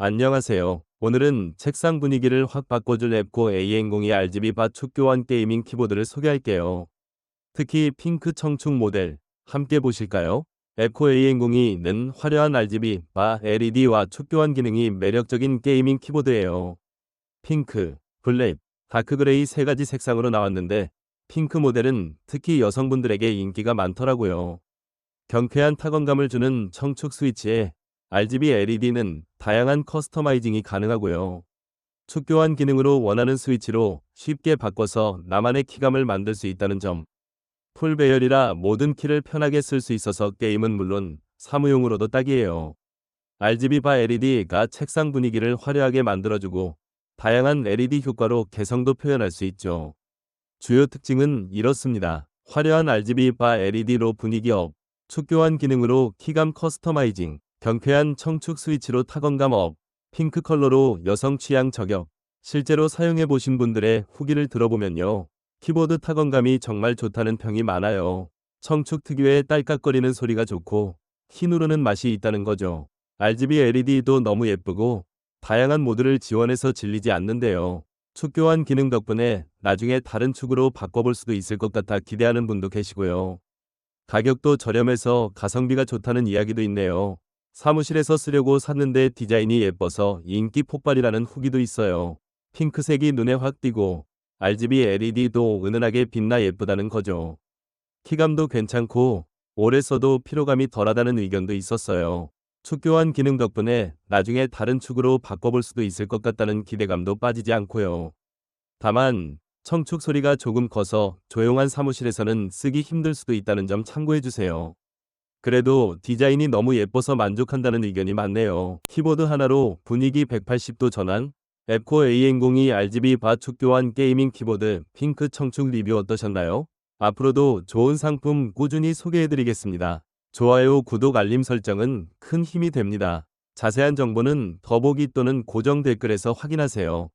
안녕하세요. 오늘은 책상 분위기를 확 바꿔줄 앱코 AN02 RGB 바 축교환 게이밍 키보드를 소개할게요. 특히 핑크 청축 모델 함께 보실까요? 앱코 AN02는 화려한 RGB 바 LED와 축교환 기능이 매력적인 게이밍 키보드예요. 핑크, 블랙, 다크 그레이 세 가지 색상으로 나왔는데 핑크 모델은 특히 여성분들에게 인기가 많더라고요. 경쾌한 타건감을 주는 청축 스위치에 RGB LED는 다양한 커스터마이징이 가능하고요. 축교환 기능으로 원하는 스위치로 쉽게 바꿔서 나만의 키감을 만들 수 있다는 점. 풀 배열이라 모든 키를 편하게 쓸 수 있어서 게임은 물론 사무용으로도 딱이에요. RGB 바 LED가 책상 분위기를 화려하게 만들어주고 다양한 LED 효과로 개성도 표현할 수 있죠. 주요 특징은 이렇습니다. 화려한 RGB 바 LED로 분위기 업, 축교환 기능으로 키감 커스터마이징, 경쾌한 청축 스위치로 타건감 업, 핑크 컬러로 여성 취향 저격. 실제로 사용해 보신 분들의 후기를 들어보면요. 키보드 타건감이 정말 좋다는 평이 많아요. 청축 특유의 딸깍거리는 소리가 좋고 키 누르는 맛이 있다는 거죠. RGB LED도 너무 예쁘고 다양한 모드를 지원해서 질리지 않는데요. 축교환 기능 덕분에 나중에 다른 축으로 바꿔볼 수도 있을 것 같아 기대하는 분도 계시고요. 가격도 저렴해서 가성비가 좋다는 이야기도 있네요. 사무실에서 쓰려고 샀는데 디자인이 예뻐서 인기 폭발이라는 후기도 있어요. 핑크색이 눈에 확 띄고 RGB LED도 은은하게 빛나 예쁘다는 거죠. 키감도 괜찮고 오래 써도 피로감이 덜하다는 의견도 있었어요. 축교환 기능 덕분에 나중에 다른 축으로 바꿔볼 수도 있을 것 같다는 기대감도 빠지지 않고요. 다만 청축 소리가 조금 커서 조용한 사무실에서는 쓰기 힘들 수도 있다는 점 참고해 주세요. 그래도 디자인이 너무 예뻐서 만족한다는 의견이 많네요. 키보드 하나로 분위기 180도 전환, 앱코 AN02 RGB 바축 교환 게이밍 키보드 핑크 청축 리뷰 어떠셨나요? 앞으로도 좋은 상품 꾸준히 소개해드리겠습니다. 좋아요, 구독, 알림 설정은 큰 힘이 됩니다. 자세한 정보는 더보기 또는 고정 댓글에서 확인하세요.